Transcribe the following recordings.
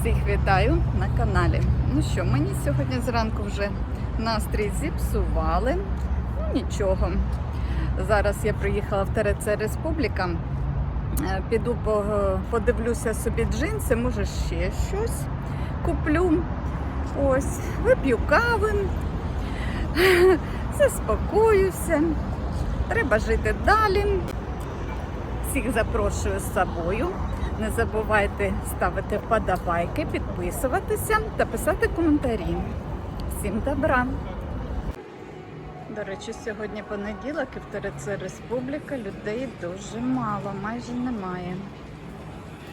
Всіх вітаю на каналі. Ну що, мені сьогодні зранку вже настрій зіпсували. Ну нічого. Зараз я приїхала в ТРЦ Республіка. Е, Піду подивлюся собі джинси, може ще щось куплю. Ось, вип'ю кави, заспокоюся. Треба жити далі. Всіх запрошую з собою. Не забувайте ставити вподобайки, підписуватися та писати коментарі. Всім добра! До речі, сьогодні понеділок і в ТРЦ Республіка людей дуже мало, майже немає.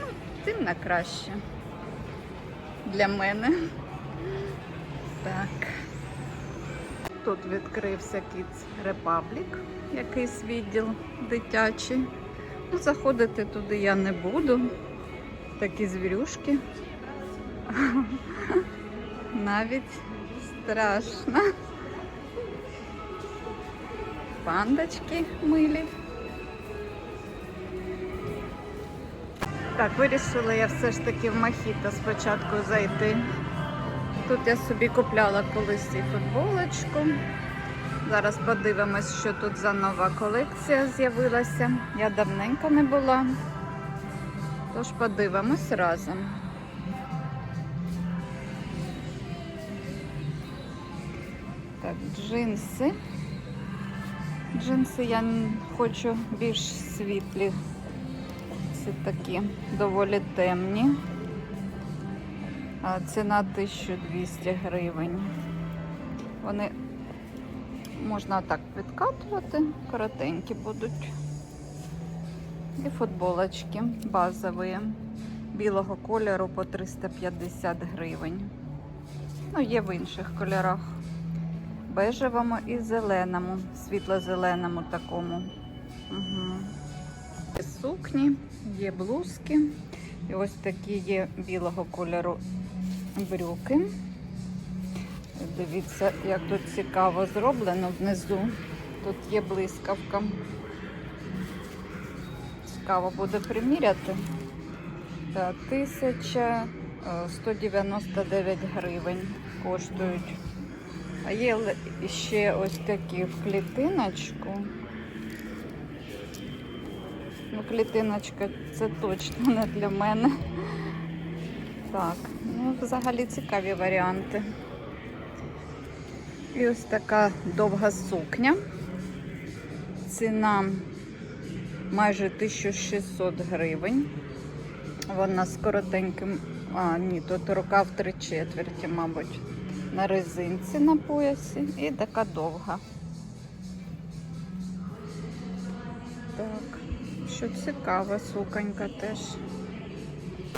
Ну, тим на краще. Для мене. Так. Тут відкрився Kids Republic, якийсь відділ дитячий. Ну, заходити туди я не буду. Такі звірюшки. Навіть страшно. Пандочки милі. Так, вирішила я все ж таки в Махіто спочатку зайти. Тут я собі купляла колись і футболочку. Зараз подивимось, що тут за нова колекція з'явилася. Я давненько не була. Тож подивимось разом. Так, джинси. Джинси я хочу більш світлі. Це такі доволі темні. Ціна 1200 гривень. Вони можна так відкатувати, коротенькі будуть. І футболочки базові білого кольору по 350 гривень. Ну, є в інших кольорах. Бежевому і зеленому, світло-зеленому такому. Угу. Сукні, є блузки. І ось такі є білого кольору брюки. Дивіться, як тут цікаво зроблено внизу. Тут є блискавка. Цікаво буде приміряти. Так, 1199 гривень коштують. А є ще ось такі в клітиночку. Ну, клітиночка це точно не для мене. Так, ну взагалі цікаві варіанти. І ось така довга сукня. Ціна майже 1600 гривень. Вона з коротеньким, а ні, тут рука в три четверті, мабуть, на резинці на поясі і така довга. Так, що цікава суконька теж.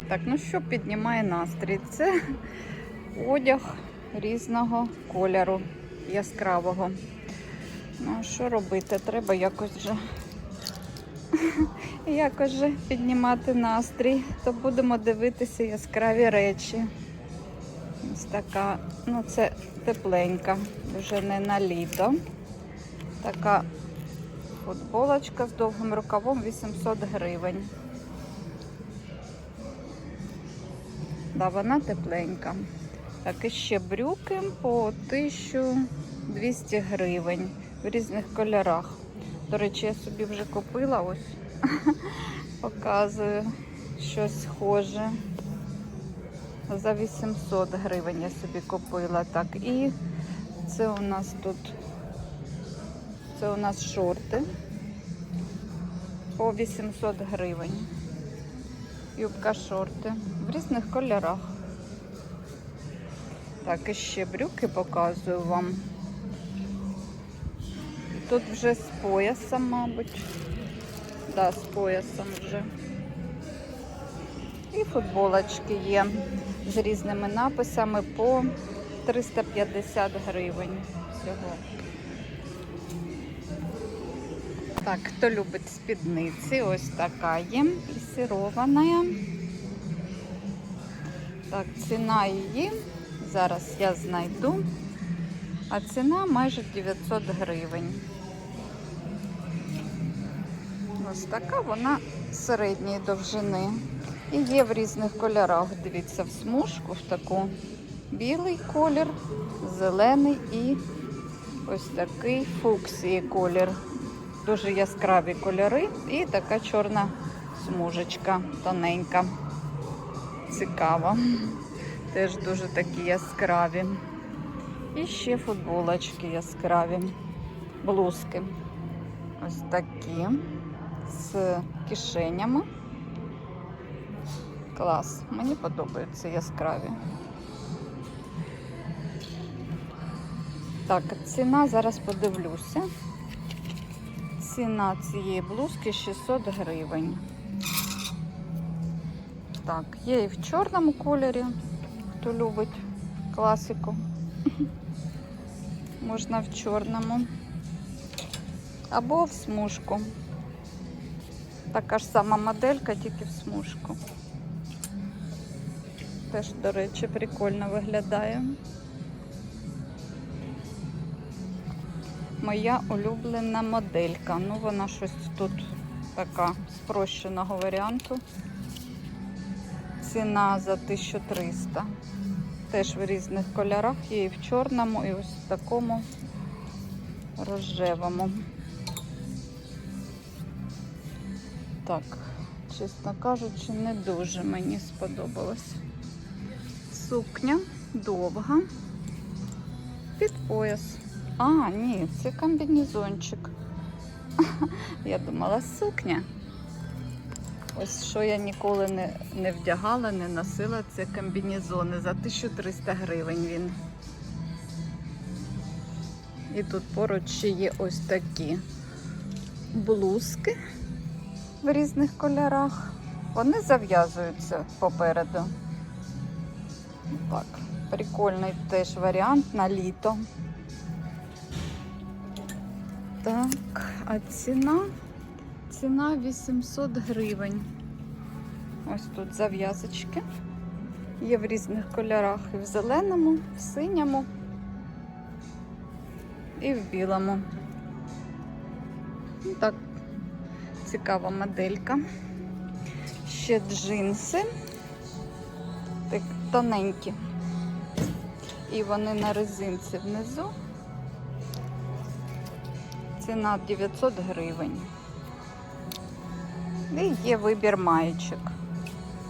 Так, ну що піднімає настрій? Це одяг різного кольору, яскравого. Ну, що робити? Треба якось вже якось же піднімати настрій, то будемо дивитися яскраві речі. Ось така, ну це тепленька, вже не на літо. Така футболочка з довгим рукавом 800 гривень. Да, вона тепленька. Так, і ще брюки по 1200 гривень в різних кольорах. До речі, я собі вже купила ось. Показую щось схоже. За 800 гривень я собі купила. Так, і це у нас тут це у нас шорти по 800 гривень. Юбка шорти в різних кольорах. Так, і ще брюки показую вам. Тут вже з поясом, мабуть. Да, з поясом вже. І футболочки є з різними написами по 350 гривень всього. Так, хто любить спідниці, ось така є, плісірована. Так, ціна її. Зараз я знайду. А ціна майже 900 гривень. Ось така вона середньої довжини. І є в різних кольорах. Дивіться, в смужку, в таку білий колір, зелений і ось такий фуксії колір. Дуже яскраві кольори і така чорна смужечка тоненька. Цікаво. Теж дуже такі яскраві. І ще футболочки яскраві, блузки. Ось такі з кишенями. Клас. Мені подобаються яскраві. Так, ціна зараз подивлюся. Ціна цієї блузки 600 гривень. Так, є і в чорному кольорі, хто любить класику. Можна в чорному. Або в смужку. Така ж сама моделька, тільки в смужку. Теж, до речі, прикольно виглядає. Моя улюблена моделька. Ну, вона щось тут така спрощеного варіанту. Ціна за 1300. Теж в різних кольорах. Є і в чорному, і ось в такому рожевому. Так, чесно кажучи, не дуже мені сподобалось. Сукня довга. Під пояс. А, ні, це комбінезончик. Я думала, сукня. Ось що я ніколи не, не вдягала, не носила, це комбінезони. За 1300 гривень він. І тут поруч ще є ось такі блузки в різних кольорах. Вони зав'язуються попереду. Так, прикольний теж варіант на літо. Так, а ціна? Ціна 800 гривень. Ось тут зав'язочки. Є в різних кольорах. І в зеленому, в синьому і в білому. Ну, Так, цікава моделька. Ще джинси. Тоненькі. І вони на резинці внизу. Ціна 900 гривень. І є вибір маєчок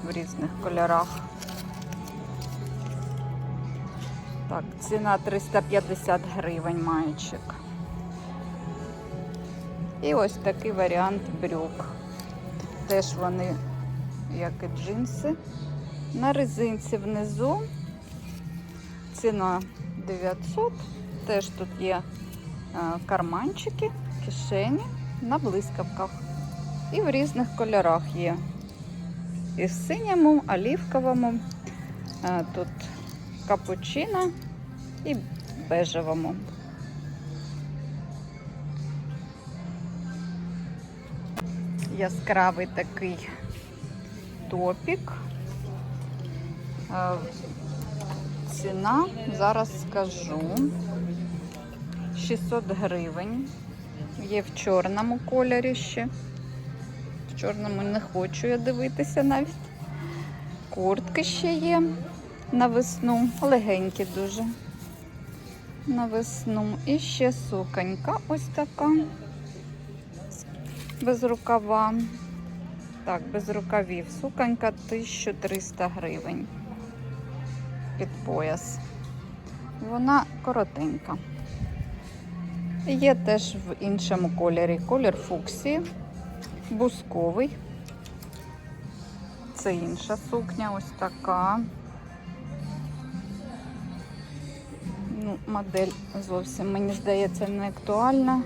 в різних кольорах. Так, ціна 350 гривень маєчок. І ось такий варіант брюк. Теж вони, як і джинси, на резинці внизу. Ціна 900. Теж тут є е, карманчики, кишені на блискавках. І в різних кольорах є. І в синьому, олівковому, е, тут капучино і бежевому. Яскравий такий топік. Е, Ціна, зараз скажу, 600 гривень. Є в чорному кольорі ще. В чорному не хочу я дивитися навіть. Куртки ще є на весну, легенькі дуже. На весну. І ще суконька ось така. Без рукава. Так, без рукавів. Суконька 1300 гривень. Під пояс. Вона коротенька. Є теж в іншому кольорі. Колір фуксії, бусковий. Це інша сукня, ось така. Ну, модель зовсім, мені здається, не актуальна.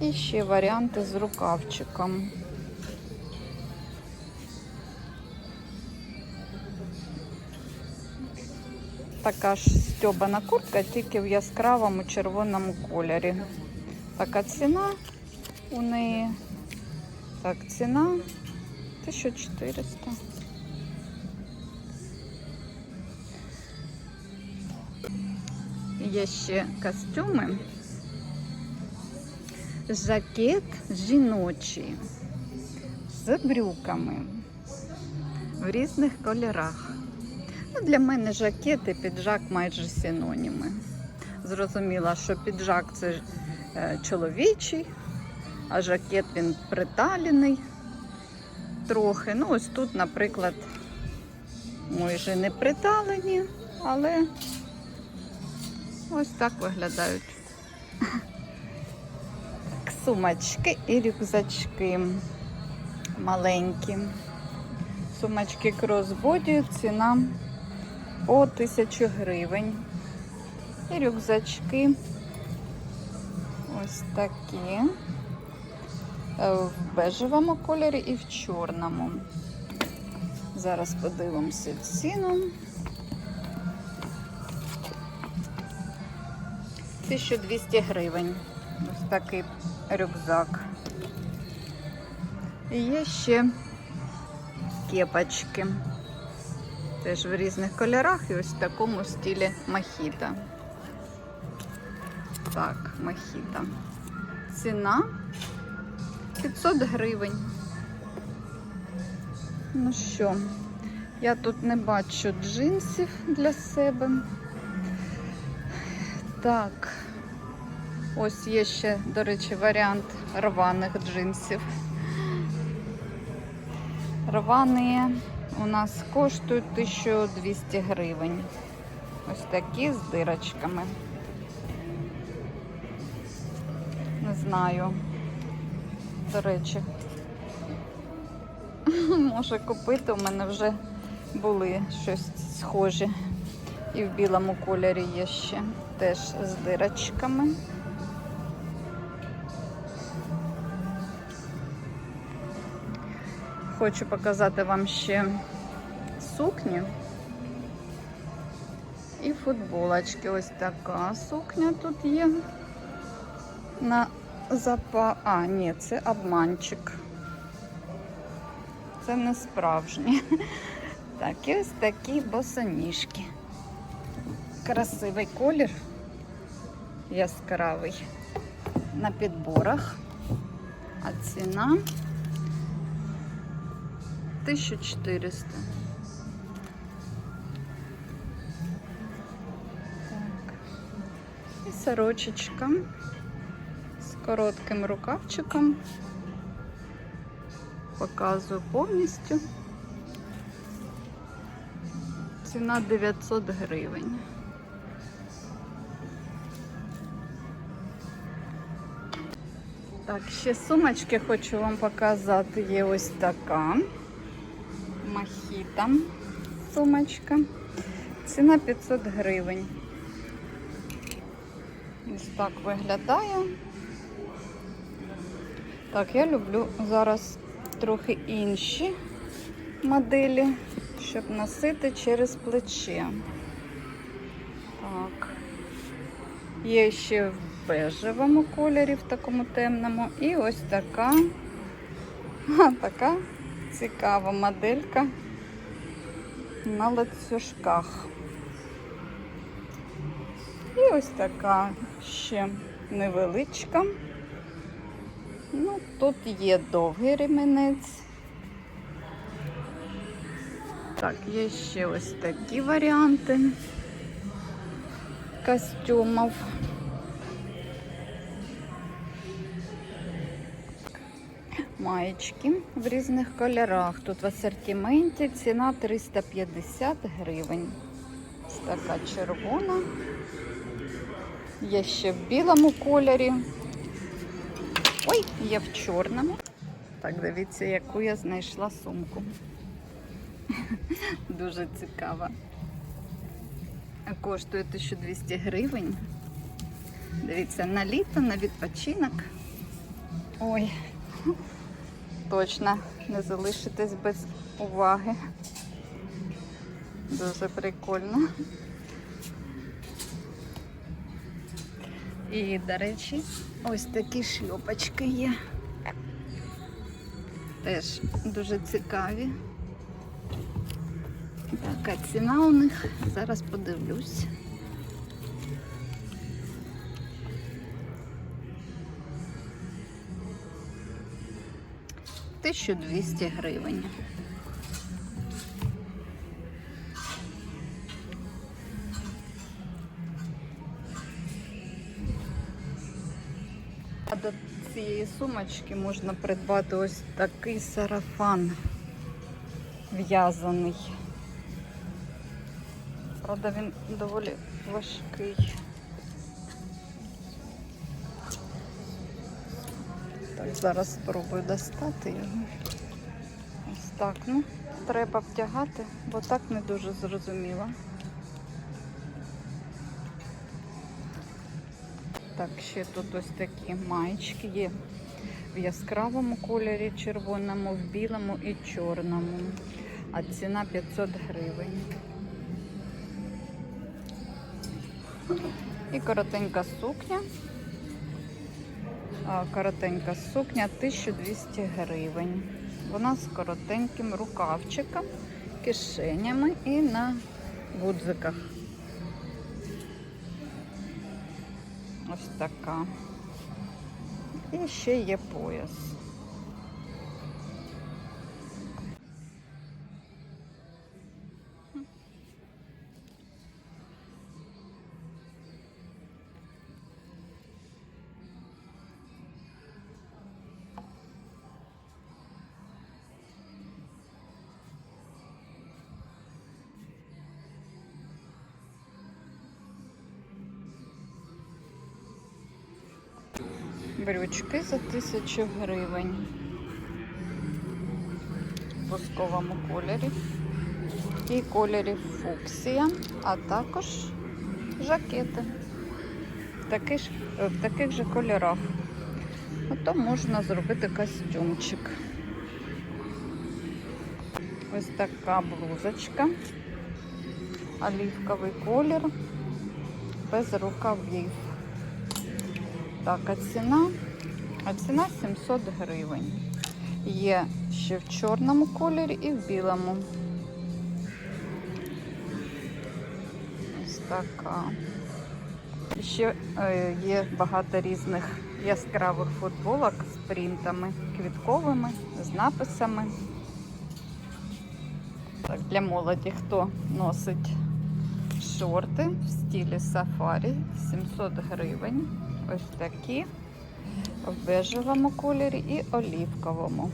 І ще варіанти з рукавчиком. така ж стьобана куртка, тільки в яскравому червоному кольорі. Така ціна у неї. Так, ціна 1400. Є ще костюми. Жакет жіночий з брюками в різних кольорах. Ну, для мене жакет і піджак майже синоніми. Зрозуміла, що піджак це е, чоловічий, а жакет він приталений трохи. Ну, ось тут, наприклад, майже не приталені, але ось так виглядають. Сумочки і рюкзачки маленькі. Сумочки кросбоді, ціна по 1000 гривень. І рюкзачки ось такі. Е, В бежевому кольорі і в чорному. Зараз подивимося ціну. 1200 гривень. Ось такий рюкзак. І є ще кепочки. Теж в різних кольорах і ось в такому стилі махіта. Так, махіта. Ціна 500 гривень. Ну що, я тут не бачу джинсів для себе. Так, ось є ще, до речі, варіант рваних джинсів. Рвані у нас коштують 1200 гривень. Ось такі з дирочками. Не знаю. До речі, може купити. У мене вже були щось схожі. І в білому кольорі є ще теж з дирочками. Хочу показати вам ще сукні і футболочки. Ось така сукня тут є. На запа... А, ні, це обманчик. Це не справжнє. Так, і ось такі босоніжки. Красивий колір, яскравий. На підборах. А ціна 1400. Так. І сорочечка з коротким рукавчиком. Показую повністю. Ціна 900 гривень. Так, ще сумочки хочу вам показати. Є ось така махіта сумочка. Ціна 500 гривень. Ось так виглядає. Так, я люблю зараз трохи інші моделі, щоб носити через плече. Так. Є ще в бежевому кольорі, в такому темному. І ось така, а, така цікава моделька на ланцюжках. І ось така ще невеличка. Ну, тут є довгий ремінець. Так, є ще ось такі варіанти костюмів. Маєчки в різних кольорах. Тут в асортименті ціна 350 гривень. Така червона. Є ще в білому кольорі. Ой, є в чорному. Так, дивіться, яку я знайшла сумку. Дуже цікава. Коштує 1200 гривень. Дивіться, на літо, на відпочинок. Ой, точно не залишитесь без уваги. Дуже прикольно. І, до речі, ось такі шльопочки є. Теж дуже цікаві. Така ціна у них. Зараз подивлюсь. 1200 гривень. А до цієї сумочки можна придбати ось такий сарафан в'язаний. Правда, він доволі важкий. Зараз спробую достати його. Ось так. Ну, треба втягати, бо так не дуже зрозуміло. Так, ще тут ось такі маєчки є в яскравому кольорі, червоному, в білому і чорному. А ціна 500 гривень. І коротенька сукня. Коротенька сукня 1200 гривень. Вона з коротеньким рукавчиком, кишенями і на гудзиках. Ось така. І ще є пояс. Брючки за тисячу гривень. В бусковому кольорі. І кольорі фуксія, а також жакети. В таких, в таких же кольорах. Ото можна зробити костюмчик. Ось така блузочка. Олівковий колір без рукавів. Так, а ціна? А ціна 700 гривень. Є ще в чорному кольорі і в білому. Ось така. Ще е, є багато різних яскравих футболок з принтами квітковими, з написами. Так, для молоді, хто носить шорти в стилі сафарі 700 гривень. Ось такі в бежевому кольорі і олівковому.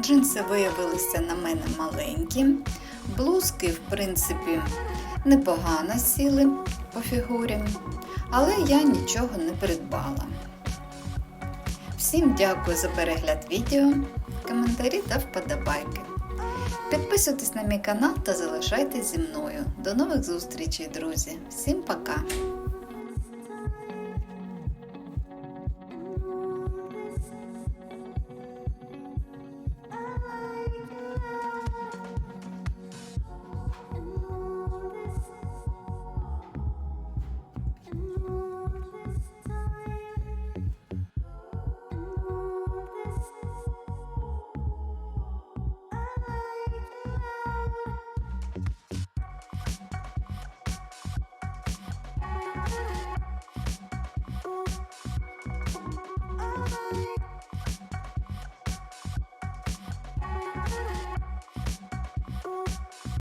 Джинси виявилися на мене маленькі. Блузки, в принципі, непогано сіли по фігурі, але я нічого не придбала. Всім дякую за перегляд відео, коментарі та вподобайки. Підписуйтесь на мій канал та залишайтесь зі мною. До нових зустрічей, друзі! Всім пока!